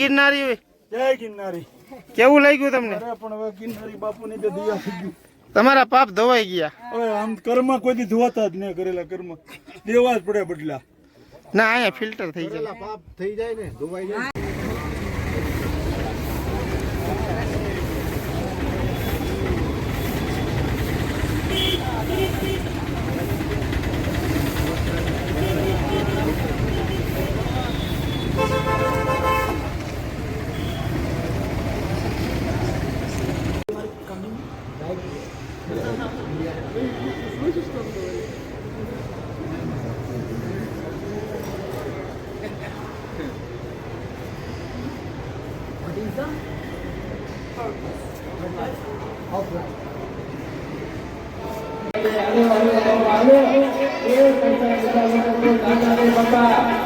ગિરનારી જય ગિરનારી. કેવું લાગ્યું તમને? અરે પણ હવે ગિરનારી બાપુની તો દયા થઈ ગઈ. તમારા પાપ ધોવાઈ ગયા. હવે આમ કર્મ કોઈ દી ધોવાતા જ નહીં કરેલા કર્મ દેવા જ પડે બદલા. ના અહીંયા ફિલ્ટર થઈ જાય. પાપ થઈ જાય ને ધોવાઈ જાય. 嗯好的好的好的好的好的好的好的好的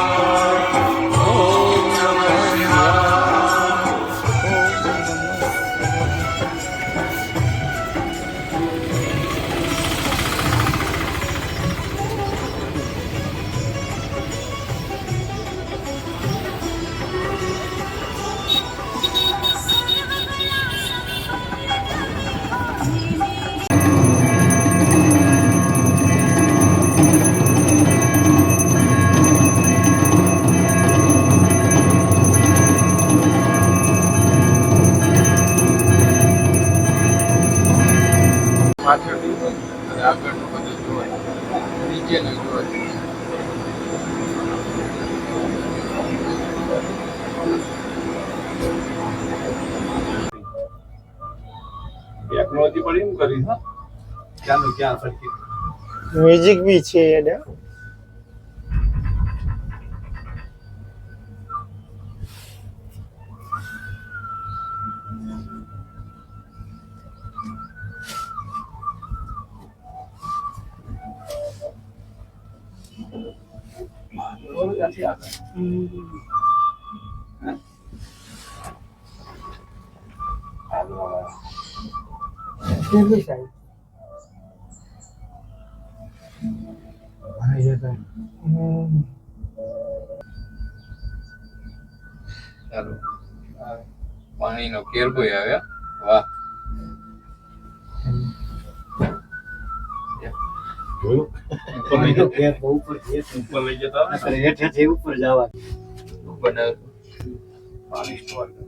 પાછળથી અને આગળનું બધું જોવાય. નીચેનું જોવાય. ટેકનોલોજી પણ એમ કરી હા ક્યાંનું ક્યાં સરખી મ્યુઝિક બી છે એને ત્યાંથી આગળ ચાલો. આ પાણીનો કેરબોય આવ્યા. વાહ. ઉપર લઈ જતા? ઉપર ઉપર લઈ જતા હોય નકર હેઠેથી ઉપર જવા. ને પાણી સ્ટોર કરે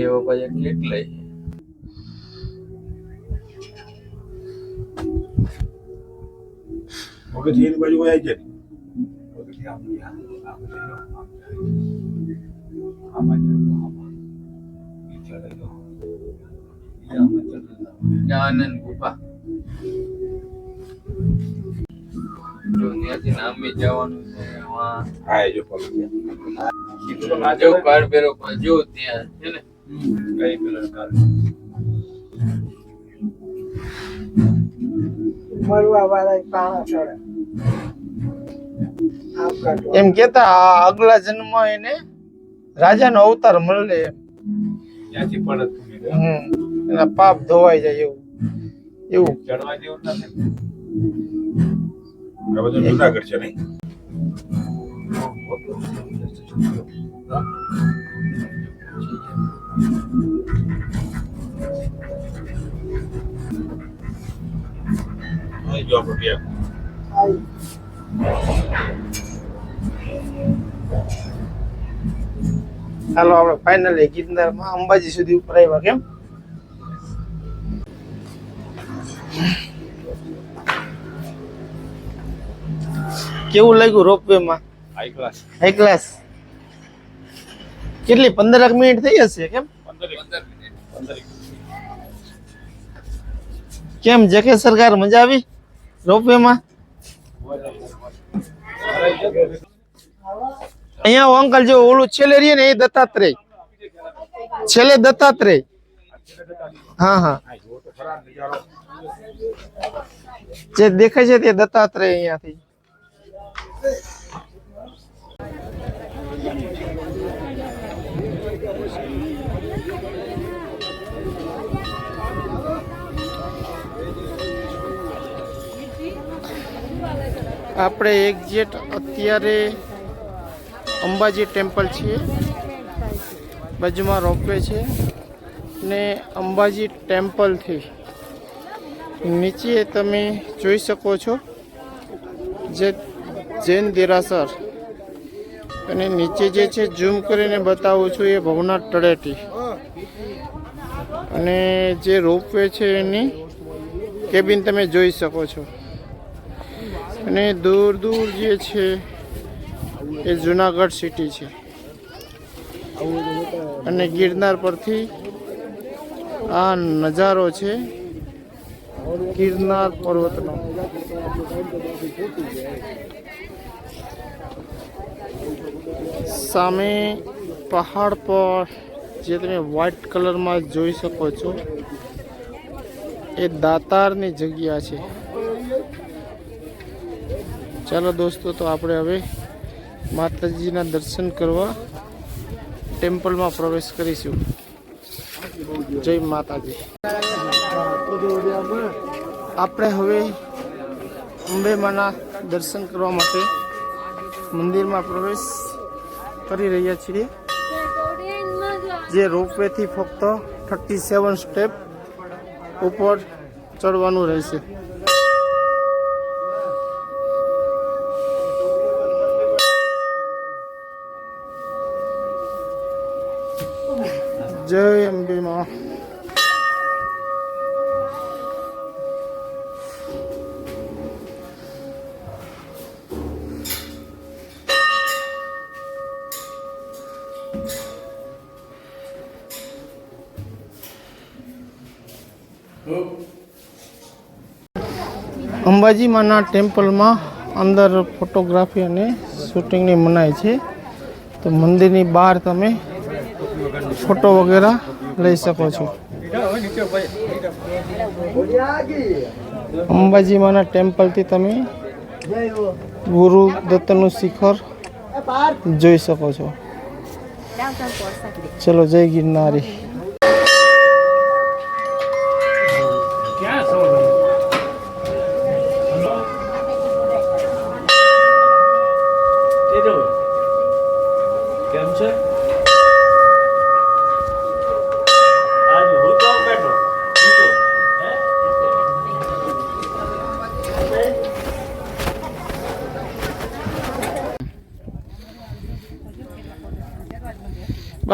એવો પછી એક લઈ. મગજ એની બાજુ કોઈ આવી જાય? આમ, આમ, આમાં આનંદ ગુફા. જો ત્યાંથી નામે જવાનું છે એમાં હા, જો ના જો ભેરો પણ જો ત્યાં છે ને. કઈ પેલા કાળ. મરવા વાળા પાણા એમ કેતા આ અગલા જન્મ એને રાજાનો અવતાર મળે એમ. ત્યાંથી પડત હમ એના પાપ ધોવાઈ જાય એવું. એવું. ચડવા જેવું નથી. આ બધું જુનાગઢ છે નહીં અહીં જો આપણો ટેપ. ચાલો આપણે ફાઇનલી ગિરનારમાં અંબાજી સુધી ઉપર આવ્યા કેમ કેવું લાગ્યું રોપવે માં? હાઈ ક્લાસ હાઈ ક્લાસ કેટલી? પંદર મિનિટ થઈ હશે કેમ? પંદર એક- પંદર મિનિટ પંદર એક. કેમ જકે સરકાર મજા આવી રોપવે માં? અહીંયા અંકલ જો ઓલું છેલ્લે રહીએ ને એ દત્તાત્રેય. છેલ્લે દત્તાત્રેય. હા હા. હા, જુઓ તો ખરા નજારો. જે દેખાય છે તે દત્તાત્રેય અહીંયાથી. આપણે એક્ઝેટ અત્યારે અંબાજી ટેમ્પલ છીએ. બાજુમાં રોપવે છે ને અંબાજી ટેમ્પલથી નીચે તમે જોઈ શકો છો જે જૈન દેરાસર. અને નીચે જે છે, ઝૂમ કરીને બતાવું છું, એ ભવનાથ તળેટી. અને જે રોપવે છે એની કેબિન તમે જોઈ શકો છો. અને દૂર દૂર જે છે, એ જુનાગઢ સિટી છે. અને ગિરનાર પરથી આ નજારો છે, ગિરનાર પર્વતનો. સામે પહાડ પર જે તમે વ્હાઇટ કલરમાં જોઈ શકો છો, એ દાતારની જગ્યા છે. ચાલો દોસ્તો, તો આપણે હવે માતાજીના દર્શન કરવા ટેમ્પલમાં પ્રવેશ કરીશું. જય માતાજી. આપણે હવે અંબેમાના દર્શન કરવા માટે મંદિરમાં પ્રવેશ કરી રહ્યા છીએ. જે રોપવેથી ફક્ત થર્ટી સેવન સ્ટેપ ઉપર ચડવાનું રહેશે. જય અંબે માં અંબાજી માના ટેમ્પલમાં અંદર ફોટોગ્રાફી અને શૂટિંગની મનાય છે. તો મંદિરની બહાર તમે ફોટો વગેરે લઈ શકો છો. અંબાજીમાંના ટેમ્પલથી તમે ગુરુ દત્તનું શિખર જોઈ શકો છો. ચલો, જય ગિરનારી.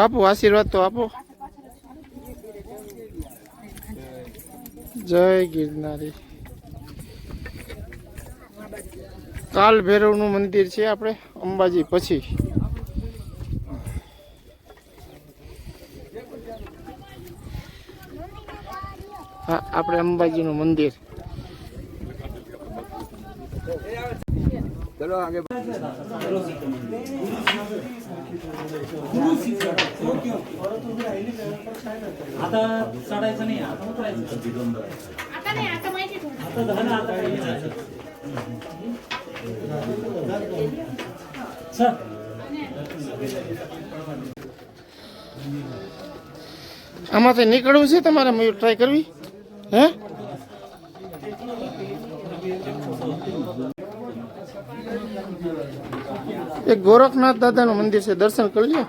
બાપુ આશીર્વાદ તો આપો. જય ગિરનારી. કાલ ભૈરવનું મંદિર છે આપણે, અંબાજી પછી. હા, આપણે અંબાજીનું મંદિર. आता चढायचं नाही आता उतरायचं आता नाही आता माहिती आहे आता झालं आता काही नाही. चल આમાંથી નીકળવું છે તમારે મયુર ટ્રાય કરવી હે એક ગોરખનાથ દાદાનું મંદિર છે. દર્શન કરી લો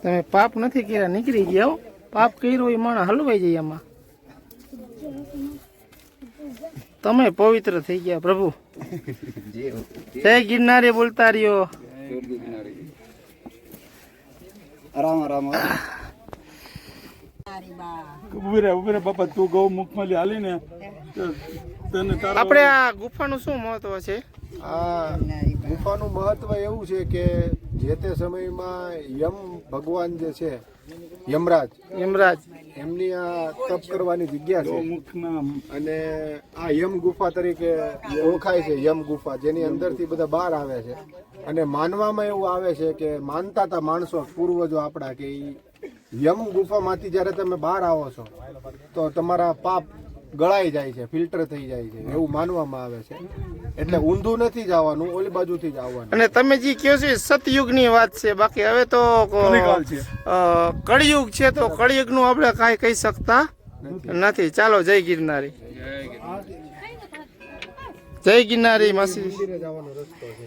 તમે પાપ નથી કર્યા, નીકળી ગયા. પાપ કર્યો એ માણસ હલવાઈ જાય એમાં તમે પવિત્ર થઈ ગયા પ્રભુ જય ગિરનારે બોલતા રહ્યો ઊભી રહે બાપા તું ગૌ મુખમાં હાલી ને તો તને તારો આપણે આ ગુફાનું શું મહત્વ છે? આ ગુફાનું મહત્વ એવું છે કે જે તે સમયમાં યમ ભગવાન જે છે યમરાજ. યમરાજ. એમની આ તપ કરવાની જગ્યા છે. અને આ યમ ગુફા તરીકે ઓળખાય છે યમ ગુફા જેની અંદરથી બધા બહાર આવે છે. અને માનવામાં એવું આવે છે કે માનતા હતા માણસો પૂર્વજો આપણા કે યમ ગુફામાંથી જ્યારે તમે બહાર આવો છો તો તમારા પાપ ગળાઈ જાય છે ફિલ્ટર થઈ જાય છે એવું માનવામાં આવે છે. એટલે ઊંધું નથી જવાનું ઓલી બાજુથી જ આવવાનું. અને તમે જે કહો છો સતયુગની વાત છે. બાકી હવે તો કળિયુગ છે તો કળિયુગનું આપણે કાંઈ કહી શકતા નથી. ચાલો જય ગિરનારી. જય ગિરનારી માસી. જવાનો રસ્તો છે.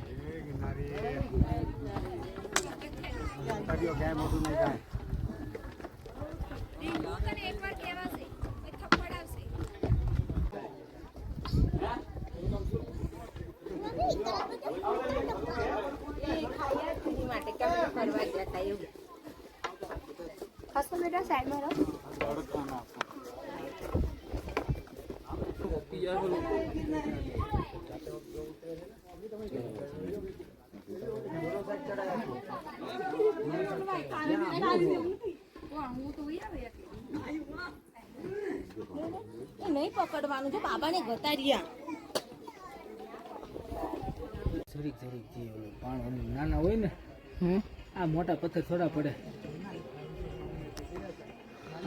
તને એકવાર કહેવાશે એક થાય એવું? ખાસો બેટા સાઈડમાં રહો એ નહીં જો બાબાને જરીક જરીક જે ઓલું પાણી નાના હોય ને હમ? આ મોટા પથ્થર થોડા પડે.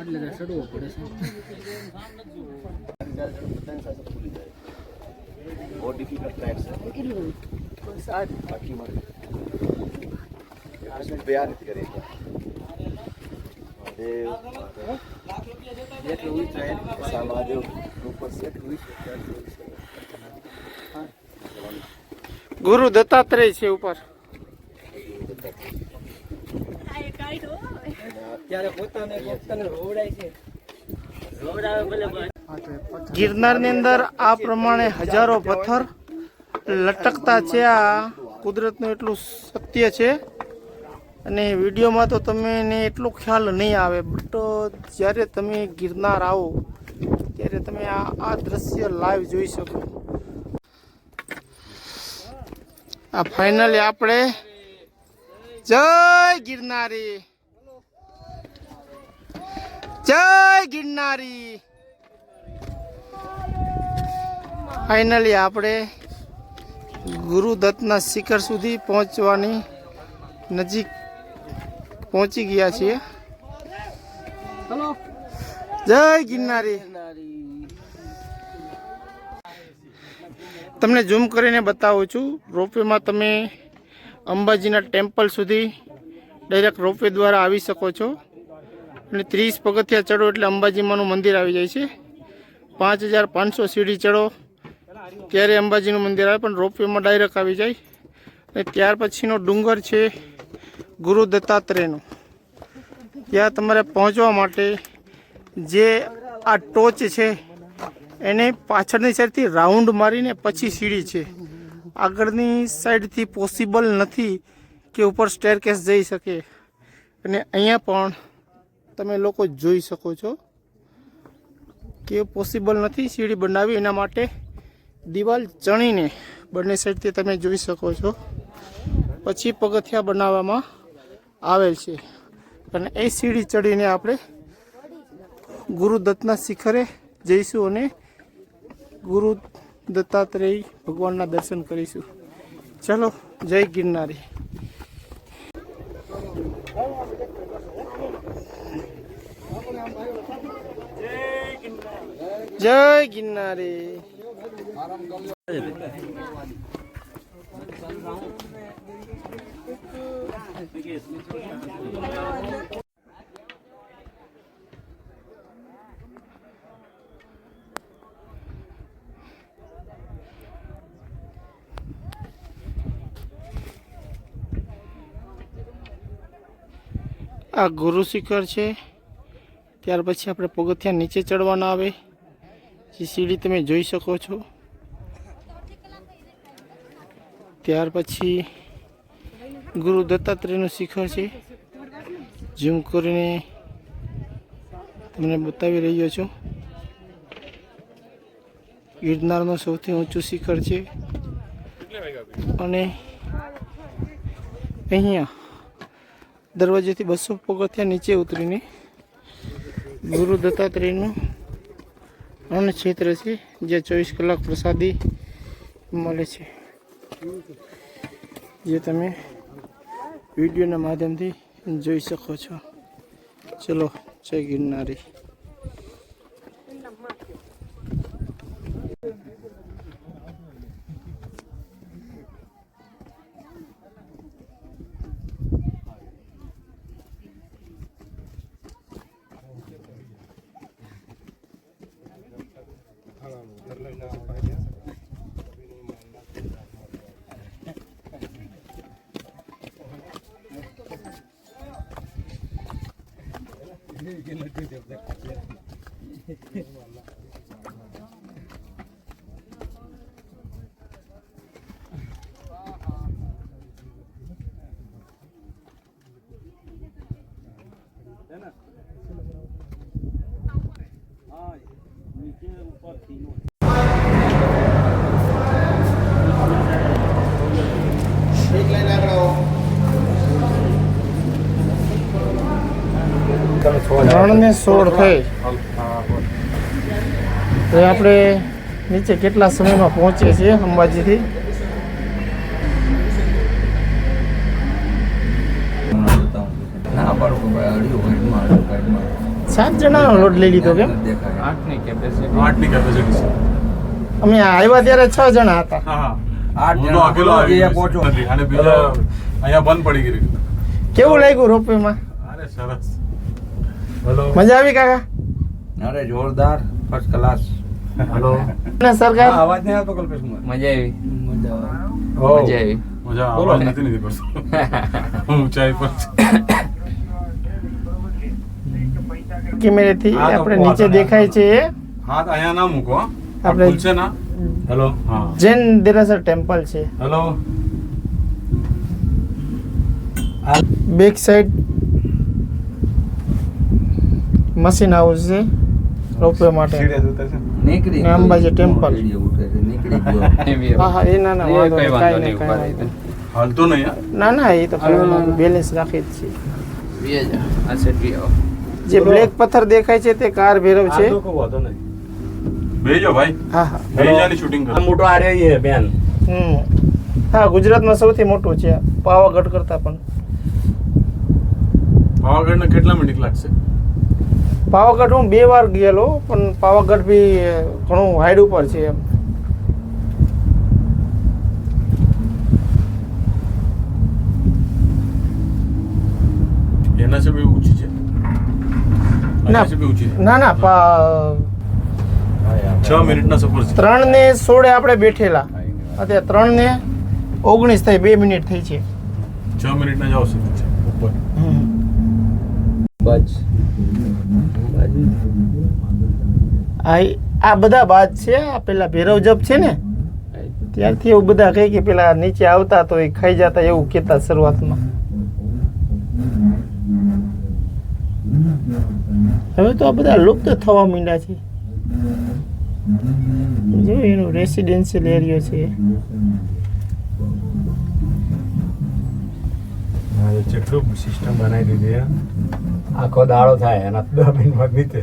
એટલે તો સડવો પડે છે. બહુ ડિફિકલ્ટ ટ્રેક છે. બાકી મળે બયાન નથી કરી મહાદેવ. જેટલું ઉતરાય મહાદેવ ગુરુ દત્તાત્રેય છે ઉપર. ગિરનાર ગિરનારની અંદર આ પ્રમાણે હજારો પથ્થર લટકતા છે. આ કુદરતનું એટલું સત્ય છે. અને વિડીયોમાં તો તમને એટલો ખ્યાલ નહીં આવે, બટ જ્યારે તમે ગિરનાર આવો ત્યારે તમે આ આ દ્રશ્ય લાઈવ જોઈ શકો. આ ફાઇનલી આપણે જય ગિરનારી. જય ગિરનારી. ફાઇનલી આપણે ગુરુદત્તના શિખર સુધી પહોંચવાની નજીક પહોંચી ગયા છીએ. જય ગિરનારી. તમને ઝૂમ કરીને બતાવું છું. રોપવેમાં તમે અંબાજીના ટેમ્પલ સુધી ડાયરેક્ટ રોપવે દ્વારા આવી શકો છો. અને ત્રીસ પગથિયા ચડો એટલે અંબાજીમાંનું મંદિર આવી જાય છે. પાંચ હજાર પાંચસો સીડી ચડો ત્યારે અંબાજીનું મંદિર આવે, પણ રોપવેમાં ડાયરેક્ટ આવી જાય. અને ત્યાર પછીનો ડુંગર છે ગુરુ દત્તાત્રેયનો. ત્યાં તમારે પહોંચવા માટે જે આ ટોચ છે એને પાછળની સાઈડથી રાઉન્ડ મારીને પછી સીડી છે. આગળની સાઈડથી પોસિબલ નથી કે ઉપર સ્ટેરકેસ જઈ શકે. અને અહીંયા પણ તમે લોકો જોઈ શકો છો કે પોસિબલ નથી સીડી બનાવી એના માટે દિવાલ ચણીને બંને સાઈડથી તમે જોઈ શકો છો. પછી પગથિયા બનાવવામાં આવેલ છે. અને એ સીડી ચડીને આપણે ગુરુદત્તના શિખરે જઈશું અને ગુરુ દત્તાત્રેય ભગવાનના દર્શન કરીશું. ચલો જય ગિરનારી. જય ગિરનારી. આ ગુરુ શિખર છે. ત્યાર પછી આપણે પગથિયા નીચે ચડવાના આવે. જે સીડી તમે જોઈ શકો છો. ત્યાર પછી ગુરુ દત્તાત્રેયનું શિખર છે. ઝૂમ કરીને તમને બતાવી રહ્યો છું. ગિરનારનું સૌથી ઊંચું શિખર છે. અને અહીંયા દરવાજેથી બસો પગથિયા નીચે ઉતરીને ગુરુ દત્તાત્રેયનું અન્ન ક્ષેત્ર છે, જ્યાં ચોવીસ કલાક પ્રસાદી મળે છે. જે તમે વિડીયોના માધ્યમથી જોઈ શકો છો. ચલો, જય ગિરનારી. ત્રણ ને સોળ થઈ. તો આપણે નીચે કેટલા સમયમાં પહોંચીએ છીએ અંબાજીથી? સાત જણાનો લોડ લઈ લીધો કેમ? અમે આવ્યા ત્યારે છ જણા હતા. જણા. અને કેવું લાગ્યું રોપવેમાં? અરે સરસ. હલો મજા આવી કાકા? અરે જોરદાર ફર્સ્ટ ક્લાસ હલો અને સરકાર? અવાજ નહીં આવતો કલ્પેશ કુમાર મજા આવી. મજા આવી. મજા અવાજ નથી નથી કરતો ઊંચાઈ પર કેમેરેથી આપણે નીચે દેખાય છે. એ હાથ અહીંયા ના મૂકો. આપણે- છે ના? હેલો હા. જૈન દેરાસર ટેમ્પલ છે. Hello back side machine house છે રોપવે માટે. નીકળી અંબાજી ટેમ્પલ. હા હા એ ના ના એ વાંધો નહીં, કાંઈ નહીં, નહીં, કાંઈ રહી. હાલતો નહીં ના ના એ તો બેલેન્સ રાખી જ છે. જે બ્લેક પથ્થર દેખાય છે તે કાર ભેરવ છે. બેજો ભાઈ. હા હા. બેજાની શૂટિંગ કરો. મોટો આડે છે બેન. હમ. હા ગુજરાતમાં સૌથી મોટું છે પાવાગઢ કરતા પણ. પાવાગઢને કેટલા મિનિટ લાગશે? પાવાગઢ હું બે વાર ગયેલો પણ પાવાગઢ બી ઘણું હાઈડ ઉપર છે એમ. એના છે ઊંચી છે? ના. ના ના છ મિનિટના સફર છે. ત્રણ ને સોળે આપણે બેઠેલા. અત્યારે ત્રણ ને ઓગણીસ થઈ બે મિનિટ થઈ છે. છ મિનિટના જ આવશે. આ આ બધા બાદ છે, આ પેલા ભેરવ જપ છે ને? ત્યારથી એવું બધા કહે કે પેલા નીચે આવતા તો એ ખાઈ જતા એવું કહેતા શરૂઆતમાં. હવે તો આ બધા લુપ્ત થવા માંડ્યા છે. જો એનું રેસિડેન્શિયલ એરિયો છે. કેટલું સિસ્ટમ બનાવી દીધી આખો દાડો થાય એના દસ મિનિટમાં નીચે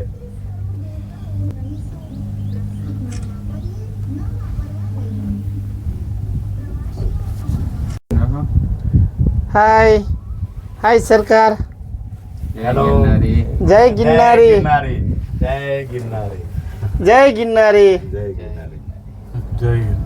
હાય. હાય સરકાર. હેલો. ગિરનારી. જય ગિરનારી. જય ગિરનારી. જય ગિરનારી. જય ગિરનારી. જય હિન્દ.